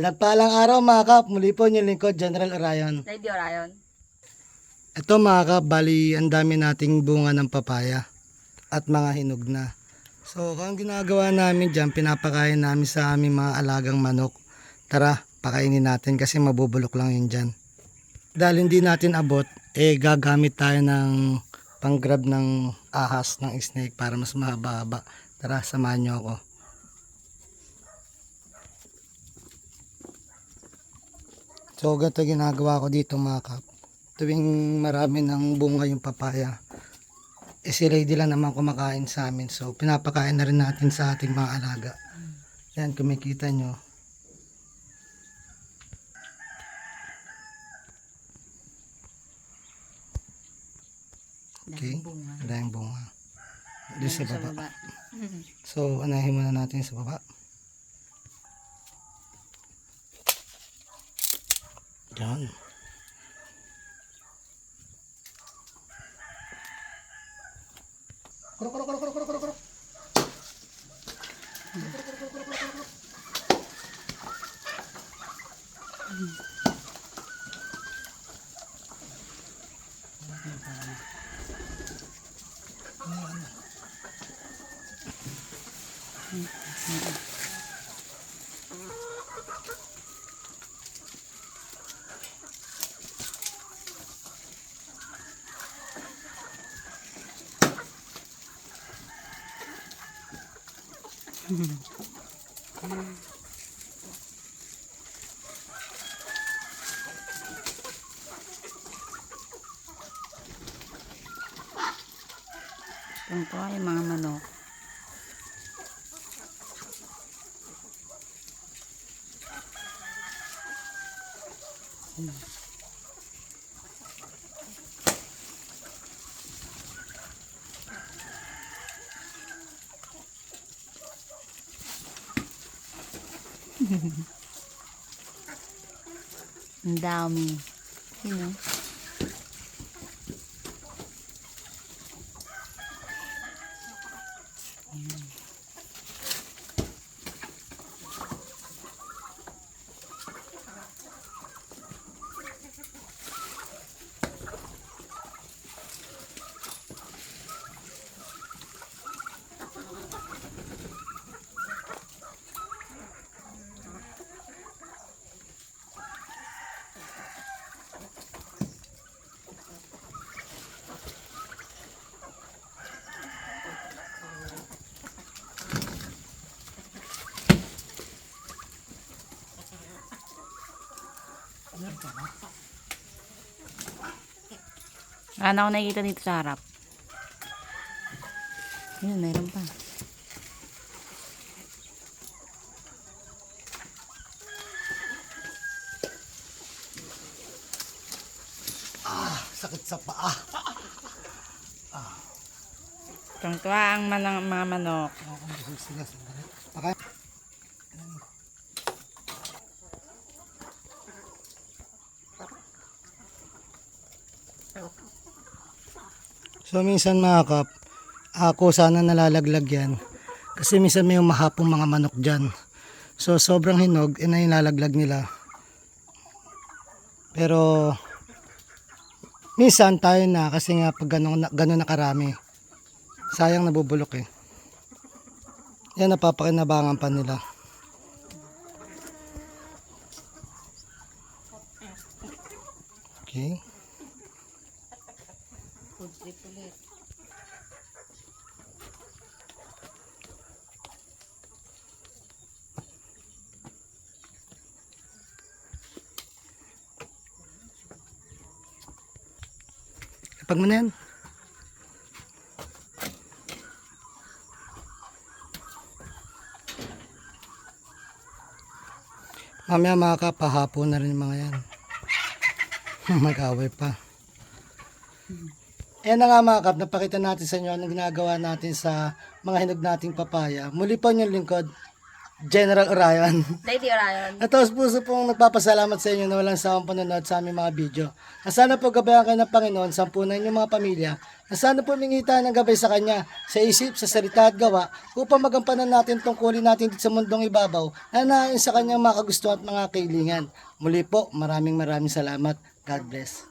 Pinagpalang araw mga kap, muli po yung lingkod, General Orion. Lady Orion. Ito mga kap, bali ang dami nating bunga ng papaya at mga hinog na. So, ang ginagawa namin dyan, pinapakain namin sa aming mga alagang manok. Tara, pakainin natin kasi mabubulok lang yun dyan. Dahil hindi natin abot, eh gagamit tayo ng pang-grab ng ahas ng snake para mas mahaba-haba. Tara, samahan nyo ako. So, ganito ginagawa ko dito mga kap. Tuwing marami ng bunga yung papaya, eh si Lady lang naman kumakain sa amin. So, pinapakain na rin natin sa ating mga alaga. Yan, kumikita nyo. Okay, Daming bunga. Doon sa baba. So, anahin muna natin sa baba. Yan. Kuro, kuro, kuro, kuro, kuro, kuro, kuro. Ito po yung mga manok. Ang dami. Sino? Ano ako nakikita dito sa harap? Yun, meron pa. Sakit sa paa. Tungtuwa ang manang, mga manok. Sige, sandali. Okay. So minsan mga kap, ako sana nalalaglag yan. Kasi minsan may mahapong mga manok dyan. So sobrang hinog, ina nilalaglag nila. Pero minsan tayo na kasi nga pag gano'n, gano'n na karami. Sayang nabubulok eh. Yan napapakinabangan pa nila. Okay. Food trip ulit. Kapag mo na yan. Mamaya mga kapahapon na rin mga yan. Mag-away pa. Ayan na nga mga kap, napakita natin sa inyo anong ginagawa natin sa mga hinog nating papaya. Muli po yung lingkod, General Orion. Lady Orion. At taos puso pong nagpapasalamat sa inyo na walang sawang panonood sa aming mga video. Na sana po gabayan kayo ng Panginoon, sampunan niyo mga pamilya. Na sana po mingita ng gabay sa Kanya, sa isip, sa salita at gawa, upang magampanan natin tungkulin natin dito sa mundong ibabaw na naayon sa Kanyang mga kagustuhan at mga kailingan. Muli po, maraming maraming salamat. God bless.